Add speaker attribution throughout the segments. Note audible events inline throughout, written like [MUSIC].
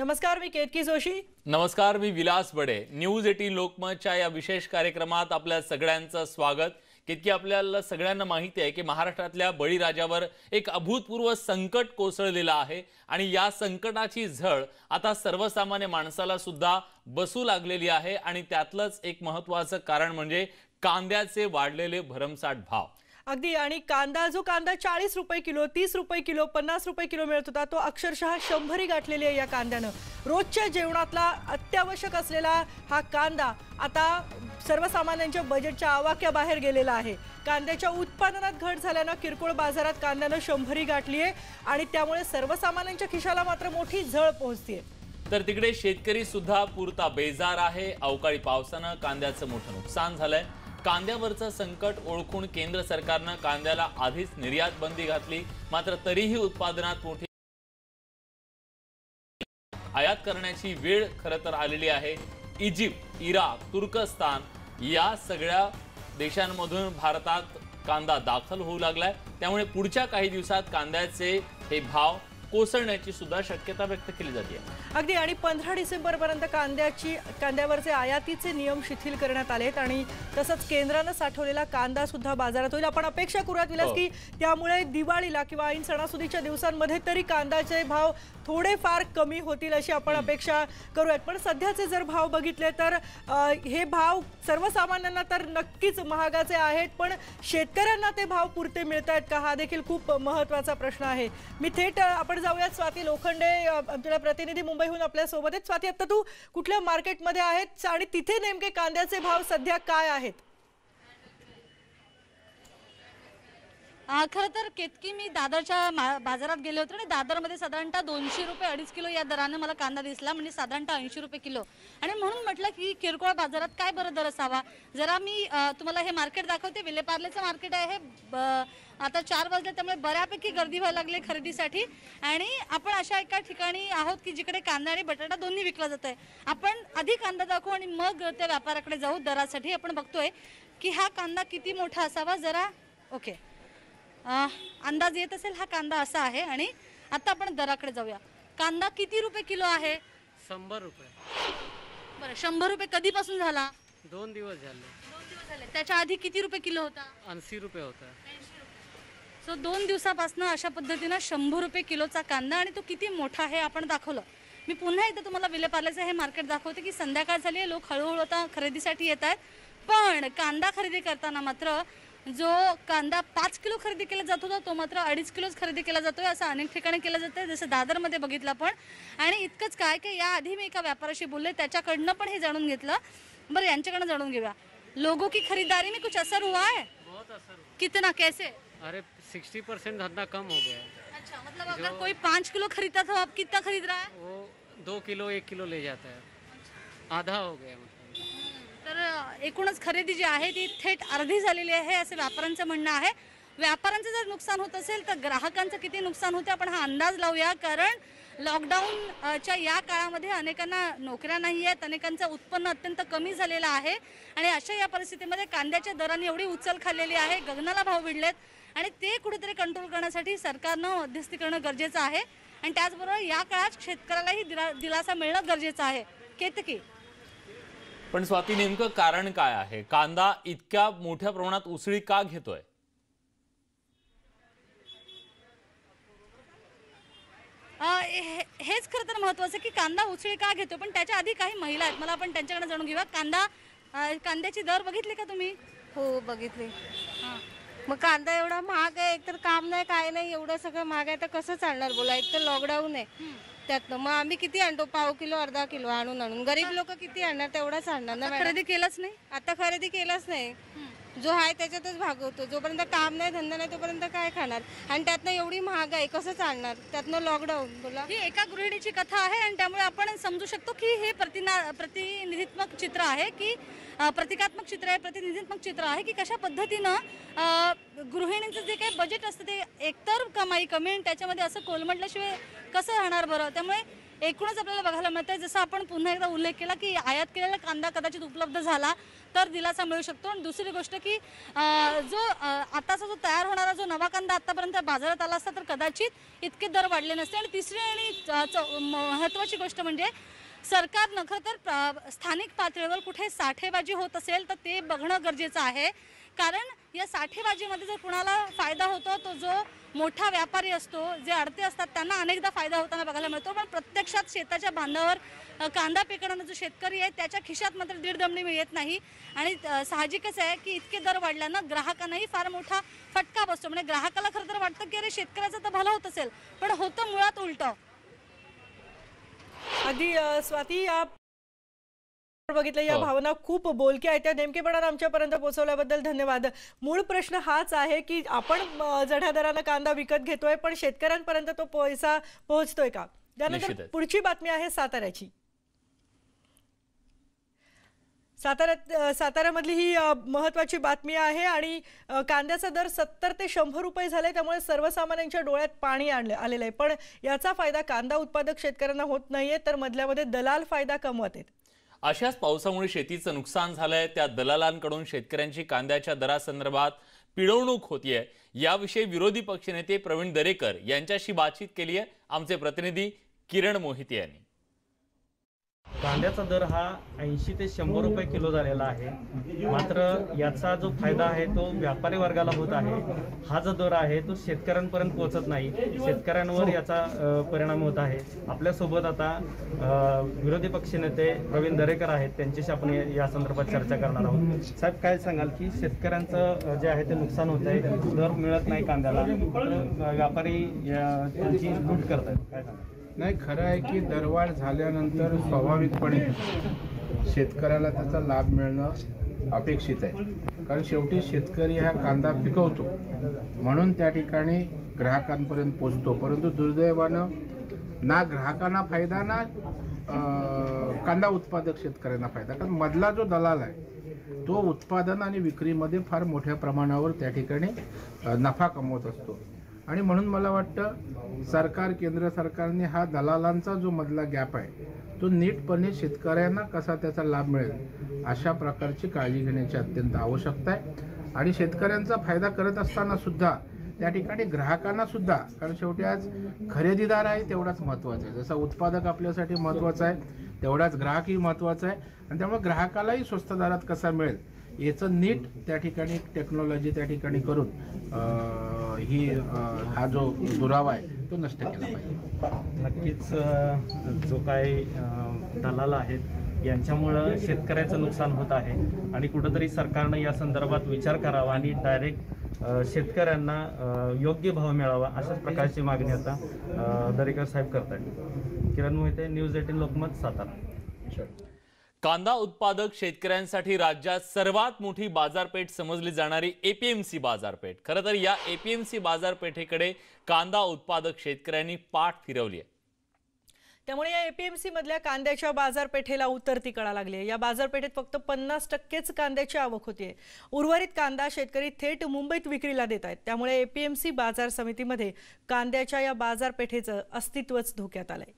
Speaker 1: नमस्कार मी केतकी जोशी.
Speaker 2: नमस्कार मी विलास बडे. न्यूज एटीन लोकमतच्या या विशेष कार्यक्रमात आपल्या सगळ्यांचं स्वागत. केतकी आपल्याला सगळ्यांना माहिती आहे की महाराष्ट्रातल्या बळीराजावर एक अभूतपूर्व संकट कोसळलेलं आहे आणि या संकटाची झळ आता सर्वसामान्य माणसाला सुद्धा बसू लागलेली आहे आणि त्यातलंच एक महत्वाचं कारण म्हणजे कांद्याचे वाढलेले भरमसाठ भाव.
Speaker 1: अगदी आणि कांदा जो कांदा चाळीस रुपये किलो तीस रुपये किलो पन्नास रुपये किलो मिळत होता तो अक्षरशः शंभरी गाठलेली आहे या कांद्यानं. रोजच्या जेवणातला अत्यावश्यक असलेला हा कांदा आता सर्वसामान्यांच्या बजेटच्या आवाक्याबाहेर गेलेला आहे. कांद्याच्या उत्पादनात घट झाल्यानं किरकोळ बाजारात कांद्यानं शंभरी गाठली आहे आणि त्यामुळे सर्वसामान्यांच्या खिशाला मात्र मोठी झळ पोहोचते.
Speaker 2: तर तिकडे शेतकरी सुद्धा पुरता बेजार आहे. अवकाळी पावसानं कांद्याचं मोठं नुकसान झालंय. कांद्यावरचं संकट ओळखून केंद्र सरकारनं कांद्याला आधीच निर्यात बंदी घातली मात्र तरीही उत्पादनात मोठी आयात करण्याची वेळ खरं तर आलेली आहे. इजिप्त इराक तुर्कस्तान या सगळ्या देशांमधून भारतात कांदा दाखल होऊ लागलाय. त्यामुळे पुढच्या काही दिवसात कांद्याचे हे भाव कोसळण्याची सुद्धा शक्यता व्यक्त केली जाते.
Speaker 1: अगदी आणि पंधरा डिसेंबर पर्यंत कांद्याची कांद्यावरचे आयातीचे नियम शिथिल करण्यात आलेत आणि तसंच केंद्रानं साठवलेला कांदा सुद्धा बाजारात होईल. आपण अपेक्षा करूयात विलास
Speaker 2: हो.
Speaker 1: की त्यामुळे दिवाळीला किंवा ऐन सणासुदीच्या दिवसांमध्ये तरी कांद्याचे भाव थोडेफार कमी होतील अशी आपण अपेक्षा करूयात. पण सध्याचे जर भाव बघितले तर हे भाव सर्वसामान्यांना तर नक्कीच महागाचे आहेत पण शेतकऱ्यांना ते भाव पुरते मिळत आहेत का? हा देखील खूप महत्त्वाचा प्रश्न आहे. मी थेट आपण जाऊयात. स्वाती लोखंडे आमच्या प्रतिनिधी मुंबईहून आपल्यासोबत आहेत. स्वाती आता तू कुठल्या मार्केटमध्ये आहेत आणि तिथे नेमके कांद्याचे भाव सध्या काय आहेत?
Speaker 3: खरं तर केतकी मी दादरच्या मा- बाजारात गेले होते आणि दादरमध्ये साधारणतः दोनशे रुपये अडीच किलो या दरानं मला कांदा दिसला म्हणजे साधारणतः ऐंशी रुपये किलो. आणि म्हणून म्हटलं की किरकोळ बाजारात काय बरं दर असावा? जरा मी तुम्हाला हे मार्केट दाखवते. विलेपार्लेचं मार्केट आहे. ब- आता चार वाजले त्यामुळे बऱ्यापैकी गर्दी व्हायला लागली खरेदीसाठी. आणि आपण अशा एका ठिकाणी आहोत की जिकडे कांदा आणि बटाटा दोन्ही विकला जात आहे आपण आधी कांदा दाखवू आणि मग त्या व्यापाराकडे जाऊ. दरासाठी आपण बघतोय की हा कांदा किती मोठा असावा? जरा ओके. अंदाज येत असेल हा कांदा असा आहे आणि आता आपण दराकडे जाऊया. कांदा किती रुपये किलो आहे?
Speaker 4: शंभर रुपये.
Speaker 3: बरं शंभर रुपये कधीपासून झाला?
Speaker 4: दोन दिवस झाले.
Speaker 3: दोन दिवस झाले. त्याच्या आधी किती रुपये किलो होता?
Speaker 4: ऐंशी रुपये होता.
Speaker 3: सो दोन दिवसापासून अशा पद्धतीनं शंभर रुपये किलोचा कांदा आणि तो किती मोठा आहे आपण दाखवलं. मी पुन्हा एकदा तुम्हाला विलेपार्ल्याचं हे मार्केट दाखवते की संध्याकाळ झाली आहे. लोक हळूहळू आता खरेदीसाठी येत आहेत. पण कांदा खरेदी करताना मात्र जो कांदा पाच किलो खरेदी केला जात होता तो मात्र अडीच किलोच खरेदी केला जातोय असं अनेक ठिकाणी केलं जातं जसं दादरमध्ये बघितलं पण आणि इतकंच काय की याआधी मी एका व्यापाराशी बोलले त्याच्याकडनं पण हे जाणून घेतलं. बरं यांच्याकडनं जाणून घेऊया. लोगों की खरीदारी में कुछ असर हुआ है?
Speaker 4: बहुत असर हुआ
Speaker 3: कितना कैसे?
Speaker 4: अरे सिक्सटी परसेंट धंधा कम हो गया
Speaker 3: अच्छा मतलब अगर कोई पाँच किलो खरीदता था अब कितना खरीद रहा है?
Speaker 4: वो दो किलो एक किलो ले जाता है। आधा हो गया मतलब
Speaker 3: तर एकूणच खरेदी जी आहे ती थेट अर्धी झालेली आहे असं व्यापाऱ्यांचं म्हणणं आहे. व्यापाऱ्यांचं जर नुकसान होत असेल तर ग्राहकांचं किती नुकसान होते आपण हा अंदाज लावूया. कारण लॉकडाऊनच्या या काळामध्ये अनेकांना नोकऱ्या नाही आहेत. अनेकांचं उत्पन्न अत्यंत कमी झालेलं आहे. आणि अशा या परिस्थितीमध्ये कांद्याच्या दराने एवढी उचल खाल्लेली आहे गगनाला भाव भिडलेत आणि ते कुठेतरी कंट्रोल करण्यासाठी सरकारनं मध्यस्थी करणं गरजेचं आहे. आणि त्याचबरोबर या काळात शेतकऱ्यालाही दिला दिलासा मिळणं गरजेचं आहे. केतकी?
Speaker 2: पण स्वाती नेमकं कारण काय आहे? कांदा इतक्या मोठ्या प्रमाणात उसळी का घेतोय?
Speaker 3: अ, हे- हेच खरं तर महत्वाचं की कांदा उचळी का घेतो पण त्याच्या आधी काही महिला आहेत. मला आपण त्यांच्याकडे जाणून घेऊया. कांदा कांद्याची दर बघितली का तुम्ही?
Speaker 5: हो बघितले. मग कांदा एवढा महाग आहे एक तर काम नाही काय नाही एवढं सगळं महाग आहे तर कसं चालणार बोला? एक तर लॉकडाऊन आहे. त्यातनं. मग आम्ही किती आणतो? पाव किलो अर्धा किलो आणून आणून. गरीब लोक किती आणणार? तेवढंच आणणार ना मॅडम.
Speaker 3: खरेदी केलंच नाही?
Speaker 5: आता खरेदी केलंच नाही. जो आहे त्याच्यातच भागवतो जोपर्यंत काम नाही धंदा नाही तोपर्यंत काय खाणार? आणि त्यातनं एवढी महाग आहे कसं चालणार? त्यातनं लॉकडाऊन बोला.
Speaker 3: ही एका गृहिणीची कथा आहे आणि त्यामुळे आपण समजू शकतो की हे प्रतिना प्रतिनिधित्मक चित्र आहे की अ, प्रतिकात्मक चित्र आहे प्रतिनिधित्मक चित्र आहे की कशा पद्धतीनं अ, गृहिणींचं जे काही बजेट असतं ते एकतर कमाई कमी आणि त्याच्यामध्ये असं कोलमडल्याशिवाय कसं राहणार बरं? त्यामुळे एकूणच आपल्याला बघायला मिळतं जसं आपण पुन्हा एकदा उल्लेख केला की आयात केलेला कांदा कदाचित उपलब्ध झाला तर दिलासा मिळू शकतो. आणि दुसरी गोष्ट की जो आताचा जो तयार होणारा जो नवा कांदा आतापर्यंत बाजारात आला असता तर कदाचित इतके दर वाढले नसते. आणि तिसरी आणि चौ- महत्त्वाची गोष्ट म्हणजे सरकारनं खरं तर प्र- स्थानिक पातळीवर कुठे साठेबाजी होत असेल तर ते बघणं गरजेचं आहे. कारण या साठेबाजीमध्ये जर कुणाला फायदा होतो तो जो मोठा व्यापारी असतो जे अडते असतात त्यांना अनेकदा फायदा होताना बघायला मिळतो. पण प्रत्यक्षात शेताच्या बांधावर कांदा पिकणारा जो शेतकरी आहे त्याच्या खिशात मात्र दीड दमणी येत नाही. आणि साहजिकच आहे की इतके दर वाढल्यानं ग्राहकांनाही फार मोठा फटका बसतो. म्हणजे ग्राहकाला खरं तर वाटतं की अरे शेतकऱ्याचं तर भलं होत असेल पण होतं मुळात उलटं.
Speaker 1: आधी स्वाती या बघितलं या
Speaker 2: हो.
Speaker 1: भावना खूप बोलक्या आहेत. त्या नेमकेपणानं आमच्यापर्यंत पोहोचवल्याबद्दल धन्यवाद. मूळ प्रश्न हाच आहे की आपण अ, चढ्या दरानं कांदा विकत घेतोय पण शेतकऱ्यांपर्यंत तो पैसा पोहोचतोय का? त्यानंतर. पुढची बातमी आहे साताऱ्याची. साताऱ्यात साताऱ्यामधली ही महत्वाची बातमी आहे आणि कांद्याचा दर सत्तर ते शंभर रुपये झाले त्यामुळे सर्वसामान्यांच्या डोळ्यात पाणी आणलं आलेलं आहे. पण याचा फायदा कांदा उत्पादक शेतकऱ्यांना होत नाहीये तर मधल्यामध्ये दलाल फायदा कमवत आहेत.
Speaker 2: अशाच पावसामुळे शेतीचं नुकसान झालंय. त्या दलालांकडून शेतकऱ्यांची कांद्याच्या दरासंदर्भात पिळवणूक होतीये. याविषयी विरोधी पक्षनेते प्रवीण दरेकर यांच्याशी बातचीत केली आहे आमचे प्रतिनिधी किरण मोहिते यांनी.
Speaker 6: कांद्याचा दर हा ऐंशी ते शंभर रुपये किलो झालेला आहे. मात्र याचा जो फायदा आहे तो व्यापारी वर्गाला होत आहे. हा जो दर आहे तो शेतकऱ्यांपर्यंत पोहोचत नाही. शेतकऱ्यांवर याचा परिणाम होत आहे. आपल्यासोबत आता विरोधी पक्षनेते प्रवीण दरेकर आहेत. त्यांच्याशी आपण या- संदर्भात चर्चा करणार आहोत. साहेब काय सांगाल की शेतकऱ्यांचं जे आहे ते नुकसान होत आहे. दर मिळत नाही कांद्याला. व्यापारी या- त्यांची लूट करतात काय सांगाल?
Speaker 7: नाही खरं आहे की दरवाढ झाल्यानंतर स्वाभाविकपणे शेतकऱ्याला त्याचा लाभ मिळणं अपेक्षित आहे. कारण शेवटी शेतकरी हा कांदा पिकवतो. म्हणून त्या ठिकाणी ग्राहकांपर्यंत पोचतो परंतु दुर्दैवानं ना ग्राहकांना फायदा ना कांदा उत्पादक शेतकऱ्यांना फायदा. कारण मधला जो दलाल आहे तो उत्पादन आणि विक्रीमध्ये फार मोठ्या प्रमाणावर त्या ठिकाणी नफा कमवत असतो. आणि म्हणून मला वाटतं सरकार केंद्र सरकारने हा दलालांचा जो मधला गॅप आहे तो नीटपणे शेतकऱ्यांना कसा त्याचा लाभ मिळेल अशा प्रकारची काळजी घेण्याची अत्यंत आवश्यकता आहे. आणि शेतकऱ्यांचा फायदा करत असताना सुद्धा त्या ठिकाणी ग्राहकांना सुद्धा कारण शेवटी आज खरेदीदार आहे तेवढाच महत्त्वाचा आहे. जसा उत्पादक आपल्यासाठी महत्त्वाचा आहे तेवढाच ग्राहकही महत्त्वाचा आहे. आणि त्यामुळे ग्राहकालाही स्वस्त दरात कसा मिळेल? याचं नीट त्या ठिकाणी टेक्नॉलॉजी त्या ठिकाणी करून ही हा जो दुरावा आहे तो नष्ट केला पाहिजे.
Speaker 6: नक्कीच जो काही दलाल आहेत यांच्यामुळं शेतकऱ्याचं नुकसान होत आहे. आणि कुठंतरी सरकारनं या संदर्भात विचार करावा आणि डायरेक्ट शेतकऱ्यांना योग्य भाव मिळावा अशाच प्रकारची मागणी आता दरेकर साहेब करत आहेत किरण मोहिते न्यूज एटीन लोकमत सातारा.
Speaker 2: कांदा उत्पादक शेतकऱ्यांसाठी राज्यात सर्वात मोठी बाजारपेठ समजली जाणारी एपीएमसी बाजारपेठ. खरं तर या एपीएमसी बाजारपेठेकडे कांदा उत्पादक शेतकऱ्यांनी पाठ फिरवली आहे.
Speaker 1: त्यामुळे या एपीएमसी मधल्या कांद्याच्या बाजारपेठेला उतरती कळा लागली आहे. या बाजारपेठेत फक्त पन्नास टक्केच कांद्याची आवक होतीये उर्वरित कांदा शेतकरी थेट मुंबईत विक्रीला देत आहेत. त्यामुळे एपीएमसी बाजार समितीमध्ये कांद्याच्या या बाजारपेठेचं अस्तित्वच धोक्यात आलंय.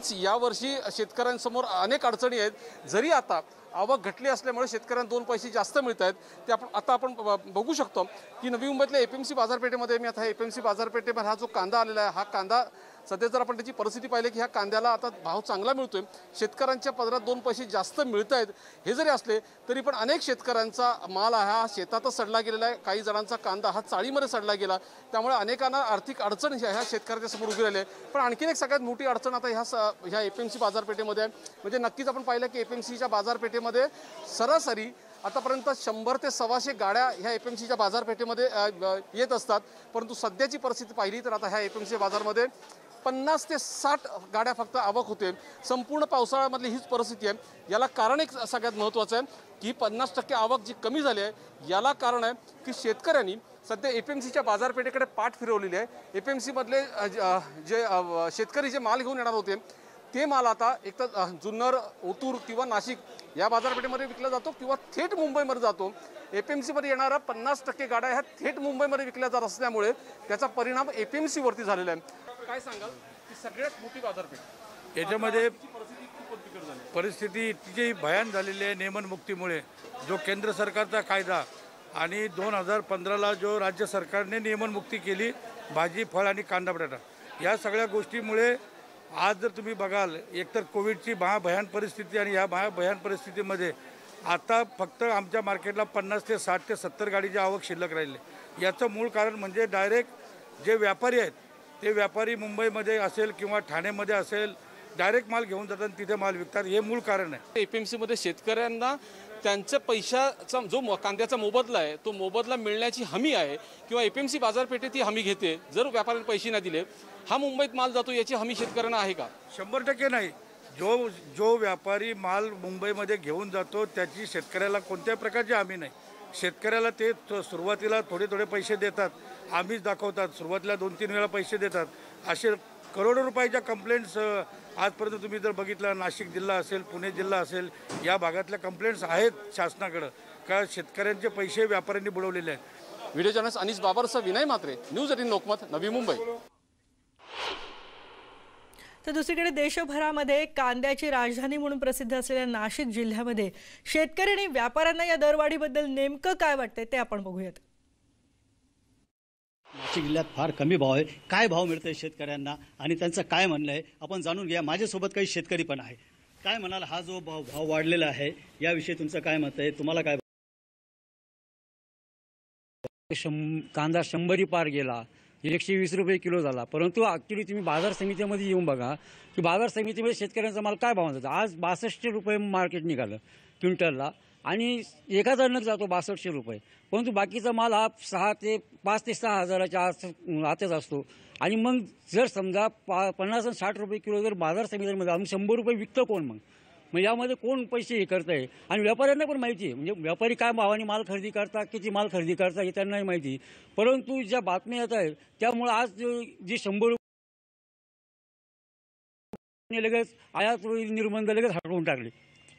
Speaker 8: यावर्षी शेतकऱ्यांसमोर अनेक अडचणी आहेत. जरी आता आवक घटली असल्यामुळे शेतकऱ्यांना दोन पैसे जास्त मिळत आहेत ते आपण आता आपण ब- बघू शकतो की नवी मुंबईतल्या एपीएमसी बाजारपेठेमध्ये मी आता एपीएमसी बाजारपेठेमध्ये हा जो कांदा आलेला आहे हा कांदा सध्या जर आपण त्याची परिस्थिती पाहिली की ह्या कांद्याला आता भाव चांगला मिळतोय शेतकऱ्यांच्या पदरात दोन पैसे जास्त मिळत आहेत हे जरी असले तरी पण अनेक शेतकऱ्यांचा माल हा शेतातच सडला गेलेला आहे. काही जणांचा कांदा हा चाळीमध्ये सडला गेला. त्यामुळे अनेकांना आर्थिक अडचण ह्या ह्या शेतकऱ्याच्या समोर उभी राहिली आहे. पण आणखीन एक सगळ्यात मोठी अडचण आता ह्या स- ह्या एप एम सी बाजारपेठेमध्ये आहे. म्हणजे नक्कीच आपण पाहिलं की एपीएमसीच्या बाजारपेठेमध्ये सरासरी आतापर्यंत शंभर ते सव्वाशे गाड्या ह्या एफ एम सीच्या बाजारपेठेमध्ये येत असतात. परंतु सध्याची परिस्थिती पाहिली तर आता ह्या एफ एम सी बाजारमध्ये पन्नास ते साठ गाड्या फक्त आवक होते. संपूर्ण पावसाळ्यामधली हीच परिस्थिती आहे. याला कारण एक सगळ्यात महत्त्वाचं आहे की पन्नास टक्के आवक जी कमी झाली आहे याला कारण आहे की शेतकऱ्यांनी सध्या एफ एम सीच्या बाजारपेठेकडे पाठ फिरवलेली आहे. एफ एम सीमधले जे शेतकरी जे माल घेऊन येणार होते ते माल आता एक तर जुन्नर ओतूर किंवा नाशिक या बाजारपेठेमध्ये विकला जातो किंवा थेट मुंबईमध्ये जातो. ए पी एम सीमध्ये येणाऱ्या पन्नास टक्के गाड्या ह्या थेट मुंबईमध्ये विकल्या जात असल्यामुळे त्याचा परिणाम ए पी एम सीवरती झालेला आहे. काय सांगाल? की सगळ्यात मोठी बाजारपेठ.
Speaker 9: याच्यामध्ये परिस्थिती इतकी भयान झालेली आहे नियमनमुक्तीमुळे जो केंद्र सरकारचा कायदा आणि दोन हजार पंधराला जो राज्य सरकारने नियमनमुक्ती केली भाजी फळ आणि कांदा बटाटा या सगळ्या गोष्टीमुळे आज जर तुम्ही बघाल एकतर कोविडची महाभयान परिस्थिती आणि या महाभयान परिस्थितीमध्ये आता फक्त आमच्या मार्केटला पन्नास ते साठ ते सत्तर गाडीची आवक शिल्लक राहिली. याचं मूळ कारण म्हणजे डायरेक्ट जे व्यापारी आहेत ते व्यापारी मुंबईमध्ये असेल किंवा ठाण्यामध्ये असेल डायरेक्ट माल घेऊन जातात आणि तिथे माल विकतात. हे मूळ कारण आहे.
Speaker 8: ए पी एम सीमध्ये शेतकऱ्यांना त्यांच्या पैशाचा जो म- कांद्याचा मोबदला आहे तो मोबदला मिळण्याची हमी आहे किंवा ए पी एम सी बाजारपेठेत ही हमी घेते जर व्यापाऱ्यांनी पैसे नाही दिले हा मुंबईत माल जातो याची हमी शेतकऱ्यांना आहे का?
Speaker 9: शंभर टक्के नाही. जो जो व्यापारी माल मुंबईमध्ये घेऊन जातो त्याची शेतकऱ्याला कोणत्याही प्रकारची हमी नाही. शेतकऱ्याला ते त- सुरुवातीला थोडे थोडे पैसे देतात. आम्हीच दाखवतात. सुरुवातीला दोन तीन वेळा पैसे देतात. असे करोडो रुपयाच्या कंप्लेंट्स आजपर्यंत तुम्ही जर बघितलं नाशिक जिल्हा असेल पुणे जिल्हा असेल या भागातल्या कंप्लेंट्स आहेत शासनाकडं. का शेतकऱ्यांचे पैसे व्यापाऱ्यांनी बुडवलेले आहेत.
Speaker 8: व्हिडिओ जर्नलिस्ट अनिश बाबरसह विनय मात्रे न्यूज एटीन लोकमत नवी मुंबई.
Speaker 1: तर दुसरीकडे देशभरामध्ये कांद्याची राजधानी म्हणून प्रसिद्ध असलेल्या नाशिक जिल्ह्यामध्ये शेतकरी आणि व्यापाऱ्यांना या दरवाढीबद्दल नेमकं काय वाटतंय ते आपण बघूयात.
Speaker 10: नाशिक जिल्ह्यात फार कमी भाव आहे. काय भाव मिळतोय शेतकऱ्यांना आणि त्यांचं काय म्हणणं आहे आपण जाणून घ्या. माझ्यासोबत काही शेतकरी पण आहे. काय म्हणाल हा जो भाव भाव वाढलेला आहे याविषयी तुमचं काय मत आहे? तुम्हाला काय
Speaker 11: शं कांदा शंभरी पार गेला एकशे वीस रुपये किलो झाला. परंतु ॲक्च्युली तुम्ही बाजार समितीमध्ये येऊन बघा की बाजार समितीमध्ये शेतकऱ्यांचा माल काय भाव जातो आज बासष्ट रुपये मार्केट निघालं क्विंटलला. आणि एकाचा नग जातो बासष्टशे रुपये. परंतु बाकीचा माल हा सहा ते पाच ते सहा हजाराच्या आत आतच असतो. आणि मग जर समजा पा पन्नास आणि साठ रुपये किलो जर बाजार समितीमध्ये आम्ही शंभर रुपये विकतो कोण मग? मग यामध्ये कोण पैसे हे करत आहे आणि व्यापाऱ्यांना पण माहिती आहे. म्हणजे व्यापारी काय भावाने माल खरेदी करता किती माल खरेदी करता हे त्यांनाही माहिती परंतु ज्या बातम्या येत आहेत त्यामुळे आज जे- शंभर लगेच आयात निर्बंध लगेच हटवून टाकले.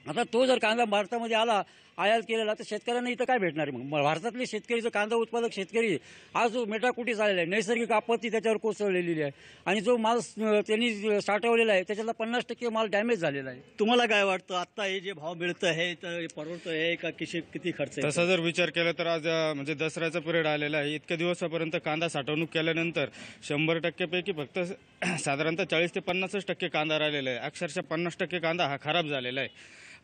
Speaker 11: आता तो जर कांदा भारतामध्ये आला आयात केलेला तर शेतकऱ्यांना इथं काय भेटणार आहे मग? भारतातले शेतकरी जो कांदा उत्पादक शेतकरी आज जो मेटाकुटी झालेला आहे नैसर्गिक आपत्ती त्याच्यावर कोसळलेली आहे. आणि जो माल त्यांनी साठवलेला आहे त्याच्यातला पन्नास टक्के माल डॅमेज झालेला आहे.
Speaker 10: तुम्हाला काय वाटतं आता हे जे भाव मिळतं आहे तर परवडतं आहे का किती किती खर्च आहे
Speaker 12: तसा जर विचार केला तर आज म्हणजे दसऱ्याचा पिरियड आलेला आहे. इतक्या दिवसापर्यंत कांदा साठवणूक केल्यानंतर शंभर टक्क्यापैकी फक्त साधारणतः चाळीस ते पन्नासच टक्के कांदा राहिलेला आहे. अक्षरशः पन्नास टक्के कांदा हा खराब झालेला आहे.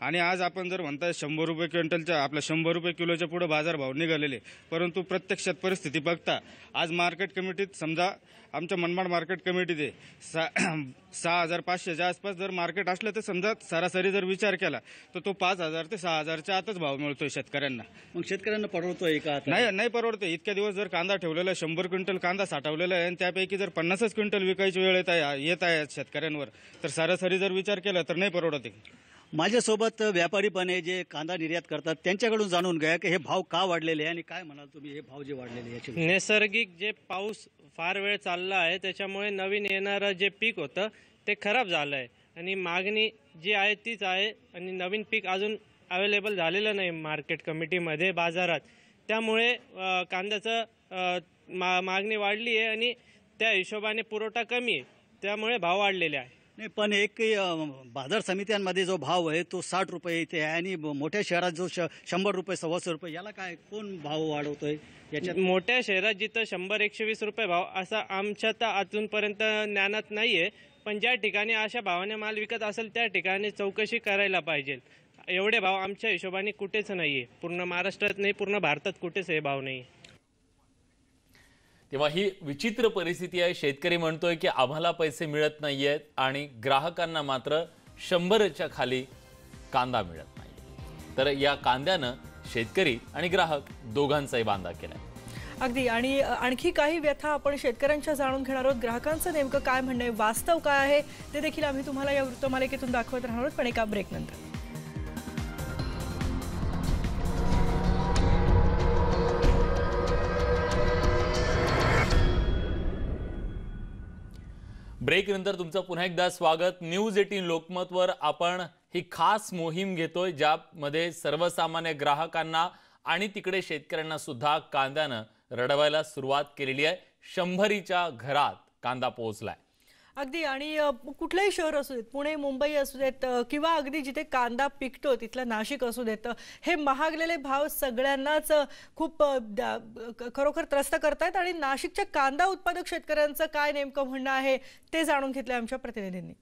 Speaker 12: आणि आज आपण जर म्हणताय शंभर रुपये क्विंटलच्या आपल्या शंभर रुपये किलोच्या पुढे बाजारभाव निघालेले परंतु प्रत्यक्षात परिस्थिती बघता आज मार्केट कमिटीत समजा आमच्या मनमाड मार्केट कमिटीत आहे सा [CLEARS THROAT] सहा हजार पाचशेच्या आसपास जर मार्केट असलं तर समजा सरासरी जर विचार केला तर तो पाच हजार ते सहा हजारच्या आतच भाव मिळतोय शेतकऱ्यांना
Speaker 10: मग शेतकऱ्यांना परवडतोय का?
Speaker 12: नाही नाही परवडते इतक्या दिवस जर कांदा ठेवलेला आहे शंभर क्विंटल कांदा साठवलेला आहे आणि त्यापैकी जर पन्नासच क्विंटल विकायची वेळ येत आहे येत आहे शेतकऱ्यांवर तर सरासरी जर विचार केला तर नाही परवडत.
Speaker 10: माझ्यासोबत व्यापारी पण आहे जे कांदा निर्यात करतात त्यांच्याकडून जाणून घ्या की हे भाव का वाढलेले आहे आणि काय म्हणाल तुम्ही हे भाव जे वाढलेले आहे याचे
Speaker 13: नैसर्गिक जे पाऊस फार वेळ चालला आहे त्याच्यामुळे नवीन येणारं जे पीक होतं ते खराब झालं आहे. आणि मागणी जी आहे तीच आहे. आणि नवीन पीक अजून अवेलेबल झालेलं नाही मार्केट कमिटीमध्ये बाजारात. त्यामुळे कांद्याचं मा मागणी वाढली आहे आणि त्या हिशोबाने पुरवठा कमी आहे. त्यामुळे भाव वाढलेले आहे.
Speaker 10: नाही पण एक बाजार समित्यांमध्ये जो भाव आहे तो साठ रुपये इथे आहे आणि मोठ्या शहरात जो श- शंभर रुपये सव्वाशे रुपये याला काय कोण भाव वाढवतोय? याच्यात
Speaker 13: मोठ्या शहरात जिथं शंभर एकशे वीस रुपये भाव असा आमच्या तर अजूनपर्यंत ज्ञानात नाही आहे पण ज्या ठिकाणी अशा भावाने माल विकत असेल त्या ठिकाणी चौकशी करायला पाहिजे. एवढे भाव आमच्या हिशोबाने कुठेच नाही आहे पूर्ण महाराष्ट्रात नाही पूर्ण भारतात कुठेच हे भाव नाही
Speaker 2: तेव्हा ही विचित्र परिस्थिती आहे. शेतकरी म्हणतोय की आम्हाला पैसे मिळत नाही आहेत आणि ग्राहकांना मात्र शंभरच्या खाली कांदा मिळत नाही. तर या कांद्यानं शेतकरी आणि ग्राहक दोघांचाही बांधा केला
Speaker 1: अगदी. आणि आणखी काही व्यथा आपण शेतकऱ्यांच्या जाणून घेणार आहोत. ग्राहकांचं नेमकं काय म्हणणं आहे? वास्तव काय आहे? ते देखील आम्ही तुम्हाला या वृत्तमालिकेतून दाखवत राहणार आहोत पण एका ब्रेकनंतर ब्रेकनंतर
Speaker 2: ब्रेक तुमचं पुन्हा एकदा स्वागत. न्यूज एटीन लोकमतवर आपण ही खास मोहीम घेतोय ज्यामध्ये सर्वसामान्य ग्राहकांना आणि तिकडे शेतकऱ्यांना सुद्धा कांद्यानं रडवायला सुरुवात केलेली आहे. शंभरीच्या घरात कांदा पोहोचलाय.
Speaker 1: अगदी आणि कुठलंही शहर असू देत पुणे मुंबई असू देत किंवा अगदी जिथे कांदा पिकतो तिथलं नाशिक असू देत हे महागलेले भाव सगळ्यांनाच खूप खरोखर त्रस्त करतायत. आणि नाशिकच्या कांदा उत्पादक शेतकऱ्यांचं काय नेमकं म्हणणं आहे ते जाणून घेतलं आमच्या प्रतिनिधींनी.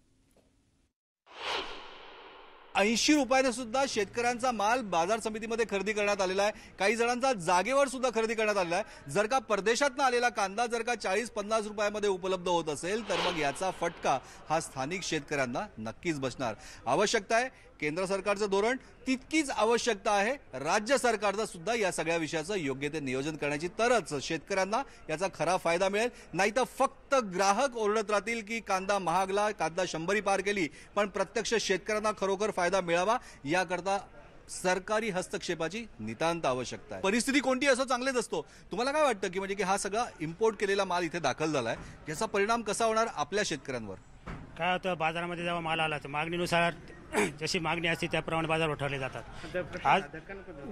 Speaker 14: ऐंशी रुपयाने सुद्धा शेतकऱ्यांचा माल बाजार समितीमध्ये खरेदी करण्यात आलेला आहे. काही जणांचा जागेवर सुद्धा खरेदी करण्यात आलेला आहे. जर का परदेशातनं आलेला कांदा जर का चाळीस पन्नास रुपयामध्ये उपलब्ध होत असेल तर मग याचा फटका हा स्थानिक शेतकऱ्यांना नक्कीच बसणार. आवश्यकता आहे केंद्र सरकारचं धोरण तितकीच आवश्यकता आहे. राज्य सरकारचं सुद्धा या सगळ्या विषयाचं योग्य ते नियोजन करण्याची तरच शेतकऱ्यांना याचा खरा फायदा मिळेल. नाही तर फक्त ग्राहक ओरडत राहतील की कांदा महागला कांदा शंभरी पार केली पण प्रत्यक्ष शेतकऱ्यांना खरोखर फायदा मिळावा याकरता सरकारी हस्तक्षेपाची नितांत आवश्यकता आहे. परिस्थिती कोणती असं चांगलेच असतो. तुम्हाला काय वाटतं की म्हणजे की हा सगळा इम्पोर्ट केलेला माल इथे दाखल झाला आहे याचा परिणाम कसा होणार आपल्या शेतकऱ्यांवर?
Speaker 15: काय होतं बाजारामध्ये जेव्हा माल आला तर मागणीनुसार जशी मागणी असते त्याप्रमाणे बाजार ठरले जातात. आज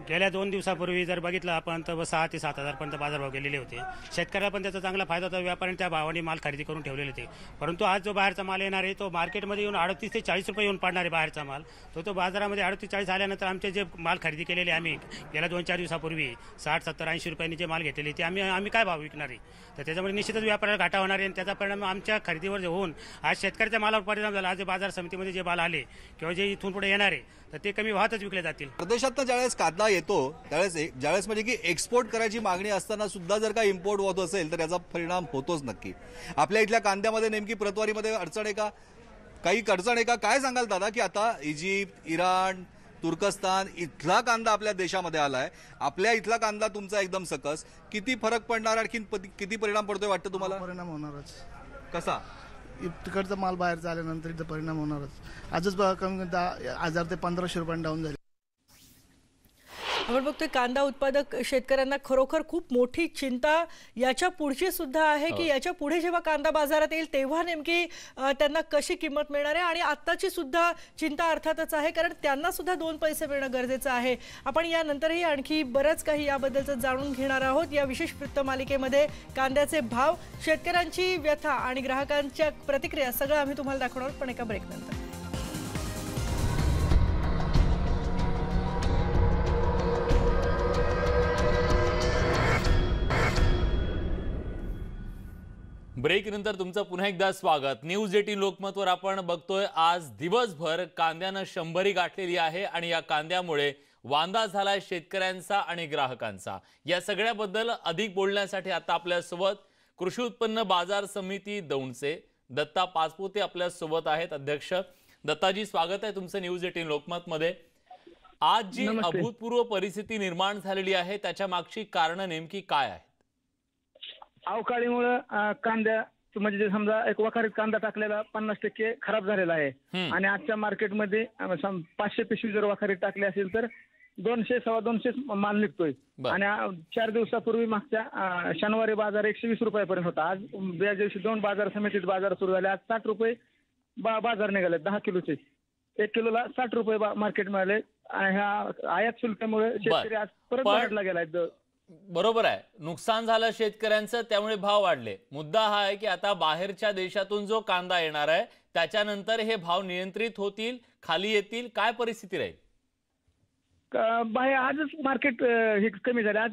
Speaker 15: गेल्या दोन दिवसापूर्वी जर बघितलं आपण तर सहा ते सात हजारपर्यंत बाजारभाव गेलेले होते. शेतकऱ्याला पण त्याचा चांगला फायदा होता. व्यापाऱ्यांनी त्या भावाने माल खरेदी करून ठेवलेले होते. परंतु आज जो बाहेरचा माल येणार आहे तो मार्केटमध्ये येऊन अडतीस ते चाळीस रुपये येऊन पडणार आहे बाहेरचा माल. तो तो बाजारामध्ये अडतीस चाळीस आल्यानंतर आमचे जे माल खरेदी केलेले आम्ही गेल्या दोन चार दिवसापूर्वी साठ सत्तर ऐंशी रुपयांनी जे माल घेतलेले ते आम्ही आम्ही काय भाव विकणार आहे? तर त्याच्यामुळे निश्चितच व्यापाऱ्याला घाटा होणार आहे आणि त्याचा परिणाम आमच्या खरेदीवर जे होऊन आज शेतकऱ्याच्या मालावर परिणाम झाला. आज जे बाजार समितीमध्ये जे माल आले किंवा जे इथून पुढे येणार आहे तर ते कमी वाहतच विकले जातील.
Speaker 14: परदेशातनं ज्यावेळेस कांदा येतो त्यावेळेस एक- ज्यावेळेस म्हणजे की एक्सपोर्ट करायची मागणी असताना सुद्धा जर का इम्पोर्ट होत असेल तर याचा परिणाम होतोच नक्की. आपल्या इथल्या कांद्यामध्ये नेमकी प्रतवारीमध्ये अडचण आहे का? काही अडचण आहे का? काय सांगाल दादा की आता इजिप्त इराण तुर्कस्तान इथला कांदा आपल्या देशामध्ये आलाय. आपल्या इथला कांदा तुमचा एकदम सकस. किती फरक पडणार आणखी किती परिणाम पडतोय वाटतं तुम्हाला?
Speaker 16: परिणाम होणारच.
Speaker 14: कसा?
Speaker 16: तिकडचा माल बाहेर आल्यानंतर इथं परिणाम होणारच. आजच बघा कमी कमी दहा हजार ते पंधराशे रुपयांनी डाऊन झाले.
Speaker 1: आपण बघतोय कांदा उत्पादक शेतकऱ्यांना खरोखर खूप मोठी चिंता याच्या पुढची सुद्धा आहे की
Speaker 17: हो.
Speaker 1: याच्यापुढे जेव्हा कांदा बाजारात येईल तेव्हा नेमकी त्यांना कशी किंमत मिळणार आहे? आणि आत्ताची सुद्धा चिंता अर्थातच आहे कारण त्यांना सुद्धा दोन पैसे मिळणं गरजेचं आहे. आपण यानंतरही आणखी बरंच काही याबद्दलचं जाणून घेणार आहोत. या विशेष वृत्तमालिकेमध्ये कांद्याचे भाव शेतकऱ्यांची व्यथा आणि ग्राहकांच्या प्रतिक्रिया सगळं आम्ही तुम्हाला दाखवणार पण एका ब्रेक
Speaker 2: ब्रेक नंतर तुमचं पुन्हा एकदा स्वागत. न्यूज एटीन लोकमतवर आपण बघतोय आज दिवसभर कांद्यानं शंभरी गाठलेली आहे आणि या कांद्यामुळे वांदा झालाय शेतकऱ्यांचा आणि ग्राहकांचा. या सगळ्याबद्दल अधिक बोलण्यासाठी आता आपल्यासोबत कृषी उत्पन्न बाजार समिती दौंडचे दत्ता पाचपुते आपल्यासोबत आहेत. अध्यक्ष दत्ताजी स्वागत आहे तुमचं न्यूज एटीन लोकमत मध्ये आज जी. अभूतपूर्व परिस्थिती निर्माण झालेली आहे त्याच्या मागची कारण नेमकी काय आहे
Speaker 17: अवकाळीमुळं अं, कांद्या म्हणजे जे समजा एक वखारीत कांदा टाकलेला पन्नास टक्के खराब झालेला आहे. आणि आजच्या मार्केटमध्ये पाचशे पिशवी जर वखारीत टाकली असेल तर दोनशे सव्वा दोनशे माल निघतोय. आणि चार दिवसापूर्वी मागच्या शनिवारी बाजार एकशे वीस रुपयापर्यंत होता. आज या दिवशी दोन बाजार समितीत बाजार सुरू झाले. आज साठ रुपये बा- बाजार निघाले दहा किलोचे. एक किलोला साठ रुपये मार्केट मिळाले आणि ह्या आयात शुल्कामुळे शेतकरी आज परत वाढला गेलाय.
Speaker 2: बरोबर आहे. नुकसान झालं शेतकऱ्यांचं त्यामुळे भाव वाढले. मुद्दा हा आहे की आता बाहेरच्या देशातून जो कांदा येणार आहे त्याच्यानंतर हे भाव नियंत्रित होतील खाली येतील काय परिस्थिती राहील?
Speaker 17: बाहेर आजच मार्केट हे कमी झाले. आज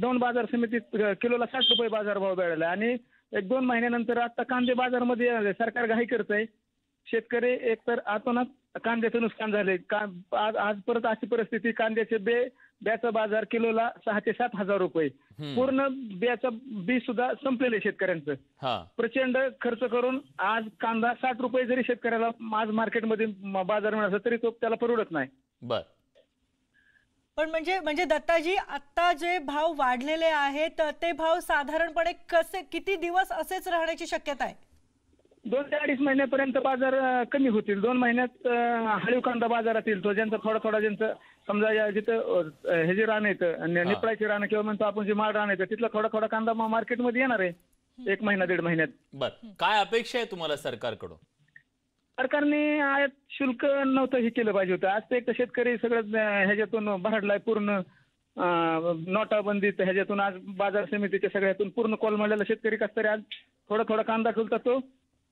Speaker 17: दोन बाजार समितीत किलोला साठ रुपये बाजार भाव मिळाला. आणि एक दोन महिन्यानंतर आता कांदे बाजारमध्ये आले. सरकार घाई करतंय. शेतकरी एकतर आतोनात कांद्याचं नुकसान झाले का आज आज परत अशी परिस्थिती कांद्याचे बे ब्याचा बाजार किलोला सहा ते सात हजार रुपये. पूर्ण बियाचं बी सुद्धा संपलेलं आहे शेतकऱ्यांचं.
Speaker 2: हा.
Speaker 17: प्रचंड खर्च करून आज कांदा साठ रुपये जरी शेतकऱ्याला आज मार्केटमध्ये म- बाजार मिळाला तरी तो त्याला परवडत नाही.
Speaker 2: बर.
Speaker 1: पण म्हणजे म्हणजे दत्ताजी आता जे भाव वाढलेले आहेत ते भाव साधारणपणे कसे किती दिवस असेच राहण्याची शक्यता आहे?
Speaker 17: दोन ते अडीच महिन्यापर्यंत बाजार कमी होतील. दोन महिन्यात हळीव कांदा बाजारात येईल. तो ज्यांचा थोडा थोडा ज्यांचं समजा या जिथं हे जे रान येतं नि- निपळायची रानं किंवा म्हणतो आपण जे माळ रान येतं तिथला थोडा थोडा कांदा मग मार्केटमध्ये येणार आहे. एक महिना दीड महिन्यात.
Speaker 2: बर. काय अपेक्षा आहे तुम्हाला सरकारकडून?
Speaker 17: सरकारने आयात शुल्क नव्हतं हे केलं पाहिजे होतं. आज ते एक तर शेतकरी सगळं ह्याच्यातून भरडलाय पूर्ण नोटाबंदीत ह्याच्यातून आज बाजार समितीच्या सगळ्यातून पूर्ण कोलमडलेला शेतकरी कसं तरी आज थोडा थोडा कांदा ठेवता तो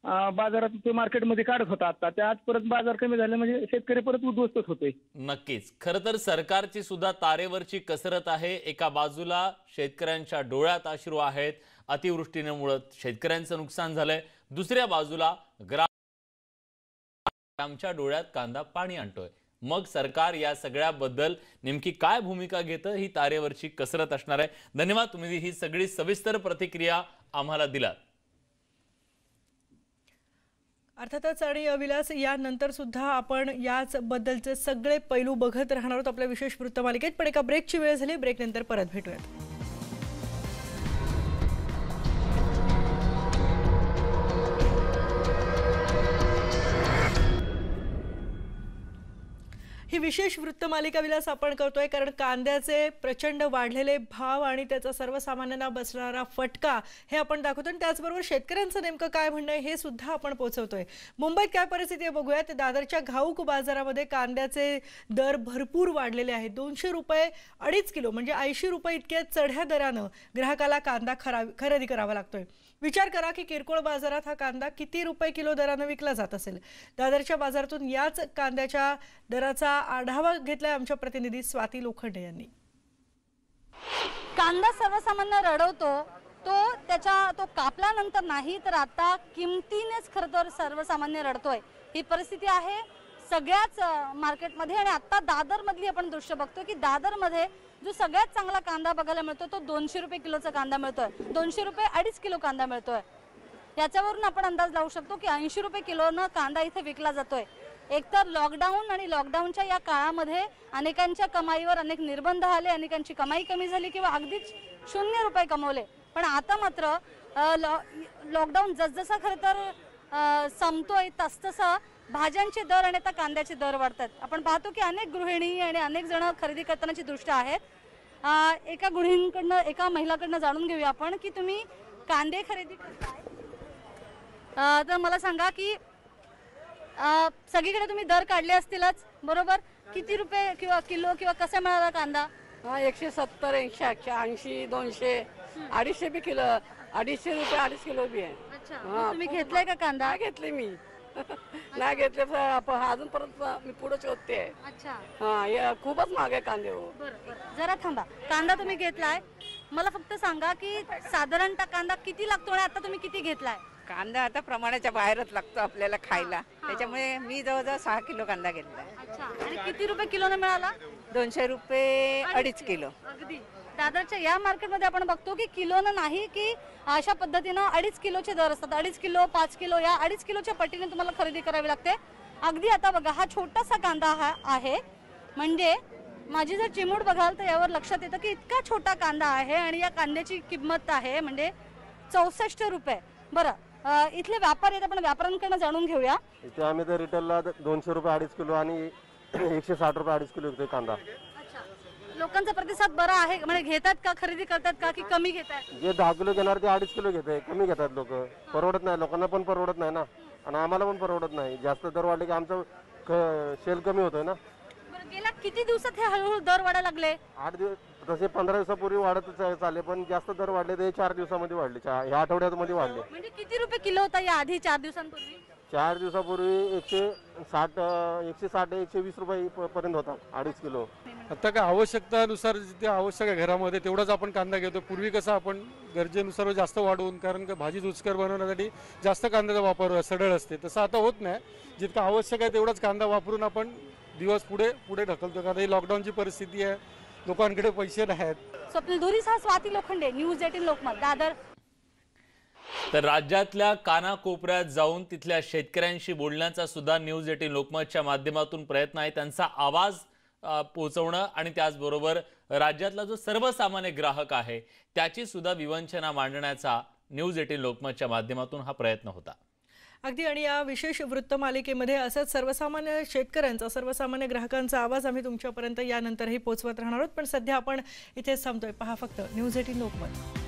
Speaker 17: बाजारात ते मार्केटमध्ये काढत होता आता त्या आज परत बाजार कमी झाले म्हणजे शेतकरी परत उद्ध्वस्तच होते
Speaker 2: नक्कीच. खर तर सरकारची सुद्धा तारेवरची कसरत आहे. एका बाजूला शेतकऱ्यांच्या डोळ्यात अश्रू आहेत अतिवृष्टीमुळे शेतकऱ्यांचं नुकसान झालंय. दुसऱ्या बाजूला ग्रामच्या डोळ्यात कांदा पाणी आणतोय. मग सरकार या सगळ्याबद्दल नेमकी काय भूमिका घेतं ही तारेवरची कसरत असणार आहे. धन्यवाद तुम्ही ही सगळी सविस्तर प्रतिक्रिया आम्हाला दिलात.
Speaker 1: अर्थातच आणि अविलास यानंतर सुद्धा आपण याच बद्दलचे सगळे पैलू बघत राहणार आहोत आपल्या विशेष वृत्तमालिकेत. पण एका ब्रेकची वेळ झाली ब्रेक नंतर परत भेटूयात. ही विशेष वृत्तमालिका विलास आपण करतोय कारण कांद्याचे प्रचंड वाढलेले भाव आणि त्याचा सर्वसामान्यांना बसणारा फटका हे आपण दाखवतो. आणि त्याचबरोबर शेतकऱ्यांचं नेमकं काय म्हणणं आहे हे सुद्धा आपण पोहोचवतोय मुंबईत काय परिस्थिती आहे बघूयात. दादरच्या घाऊक बाजारामध्ये कांद्याचे दर भरपूर वाढलेले आहेत. दोनशे रुपये अडीच किलो म्हणजे ऐंशी रुपये इतक्या चढ्या दरानं ग्राहकाला कांदा खरा खरेदी करावा लागतोय. विचार करा की किरकोळ बाजारात हा कांदा किती रुपये किलो दरानं विकला जात असेल? दादरच्या बाजारातून याच कांद्याच्या दराचा आढावा घेतलाय आमच्या प्रतिनिधी स्वाती लोखंडे यांनी.
Speaker 3: कांदा सर्वसामान्य रडवतो तो त्याच्या तो कापल्यानंतर नाही तर आता किमतीनेच खरं तर सर्वसामान्य रडतोय. ही परिस्थिती आहे सगळ्याच मार्केटमध्ये आणि आता दादरमधली आपण दृश्य बघतो की दादरमध्ये जो सगळ्यात चांगला कांदा बघायला मिळतो तो दोनशे रुपये किलोचा कांदा मिळतोय. दोनशे रुपये अडीच किलो कांदा मिळतोय. याच्यावरून आपण अंदाज लावू शकतो की ऐंशी रुपये किलोनं कांदा इथे विकला जातोय. एकतर लॉकडाऊन आणि लॉकडाऊनच्या या काळामध्ये अनेकांच्या कमाईवर अनेक निर्बंध आले अनेकांची कमाई कमी झाली किंवा अगदीच शून्य रुपये कमवले. पण आता मात्र लॉ- लॉकडाऊन जसजसा खरं तर संपतोय तसतसं भाज्यांचे दर आणि आता कांद्याचे दर वाढतात. आपण पाहतो की अनेक गृहिणी आणि अनेक जण खरेदी करतानाची दृष्ट आहेत. एका गृहिणीकडनं एका महिलाकडनं जाणून घेऊया आपण की तुम्ही कांदे खरेदी करताय. तर मला सांगा की सगळीकडे तुम्ही दर काढले असतीलच बरोबर? किती रुपये किंवा किलो किंवा कसा मिळाला कांदा?
Speaker 18: हा एकशे सत्तर एकशे एकशे ऐंशी दोनशे अडीचशे बी किलो अडीचशे रुपये अडीच किलो बी आहे.
Speaker 3: तुम्ही घेतलाय का कांदा?
Speaker 18: घेतले मी. नाही घेतले तर आपण अजून परत मी पुढे शोधते.
Speaker 3: अच्छा.
Speaker 18: हा हे खूपच महाग आहे कांदे हो.
Speaker 3: जरा थांबा. कांदा तुम्ही घेतलाय. मला फक्त सांगा की साधारणतः कांदा किती लागतो आणि आता तुम्ही किती घेतलाय?
Speaker 19: कांदा आता प्रमाणाच्या बाहेरच लागतो आपल्याला खायला. त्याच्यामुळे मी जवळजवळ सहा किलो कांदा घेतला
Speaker 3: अच्छा. आणि किती रुपये किलोने मिळाला?
Speaker 19: दोनशे रुपये अडीच किलो.
Speaker 3: अगदी. दादरच्या या मार्केटमध्ये आपण बघतो की किलोनं नाही की अशा पद्धतीनं अडीच किलोचे दर असतात. अडीच किलो पाच किलो या अडीच किलोच्या पटीने तुम्हाला खरेदी करावी लागते. अगदी आता बघा हा छोटासा कांदा हा आहे. म्हणजे माझी जर चिमूट बघाल तर यावर लक्षात येतं की इतका छोटा कांदा आहे आणि या कांद्याची किंमत आहे म्हणजे चौसष्ट रुपये. बरं इथले व्यापारी आहेत आपण व्यापाऱ्यांकडनं जाणून घेऊया.
Speaker 20: इथे आम्ही तर रिटेलला दोनशे रुपये अडीच किलो आणि एकशे साठ रुपये अडीच किलो विकतोय कांदा.
Speaker 3: लोकांचा प्रतिसाद बरा आहे? म्हणजे घेतात का खरेदी करतात का की कमी घेतात
Speaker 20: जे दहा किलो घेणार ते अडीच किलो घेत आहे कमी घेतात लोक. परवडत नाही. लोकांना पण परवडत नाही ना. आणि आम्हाला पण परवडत नाही. जास्त दर वाढले की आमचं क- शेल कमी होतोय ना.
Speaker 3: बरं गेल्या किती दिवसात हे हळूहळू दर वाढायला लागले?
Speaker 20: आठ दिवस तसे पंधरा दिवसापूर्वी वाढतच आहे चाले पण जास्त दर वाढले ते चार दिवसामध्ये वाढले. चा- ह्या आठवड्यामध्ये वाढले.
Speaker 3: म्हणजे किती रुपये किलो होता या आधी चार दिवसांपूर्वी?
Speaker 20: चार दिवसापूर्वी एकशे साठ एकशे साठ एकशे वीस रुपये पर्यंत होता अडीच किलो.
Speaker 21: आता काय आवश्यकतानुसार जिथे आवश्यक आहे घरामध्ये तेवढाच आपण कांदा घेतो. पूर्वी कसं आपण गरजेनुसार जास्त वाढवून कारण का भाजी रुचकर बनवण्यासाठी जास्त कांद्याचा वापर सडळ असते. तसं आता होत नाही. जितकं आवश्यक आहे तेवढाच कांदा वापरून आपण दिवस पुढे पुढे ढकलतो. कारण ही लॉकडाऊनची परिस्थिती आहे. लोकांकडे पैसे नाही आहेत
Speaker 3: स्वप्नील धुरीसह स्वाती लोखंडे न्यूज एटीन लोकमत. दादर
Speaker 2: तर राज्यातल्या कानाकोपऱ्यात जाऊन तिथल्या शेतकऱ्यांशी बोलण्याचा सुद्धा न्यूज एटीन लोकमतच्या माध्यमातून प्रयत्न आहे. त्यांचा आवाज पोचवणं पोहोचवणं आणि त्याचबरोबर राज्यातला जो सर्वसामान्य ग्राहक आहे त्याची सुद्धा विवंचना मांडण्याचा न्यूज एटीन लोकमतच्या माध्यमातून हा प्रयत्न होता.
Speaker 1: अगदी आणि या विशेष वृत्तमालिकेमध्ये असंच सर्वसामान्य शेतकऱ्यांचा सर्वसामान्य ग्राहकांचा आवाज आम्ही तुमच्यापर्यंत यानंतरही पोहोचवत राहणार आहोत. पण सध्या आपण इथेच थांबतोय. पहा फक्त न्यूज एटीन लोकमत.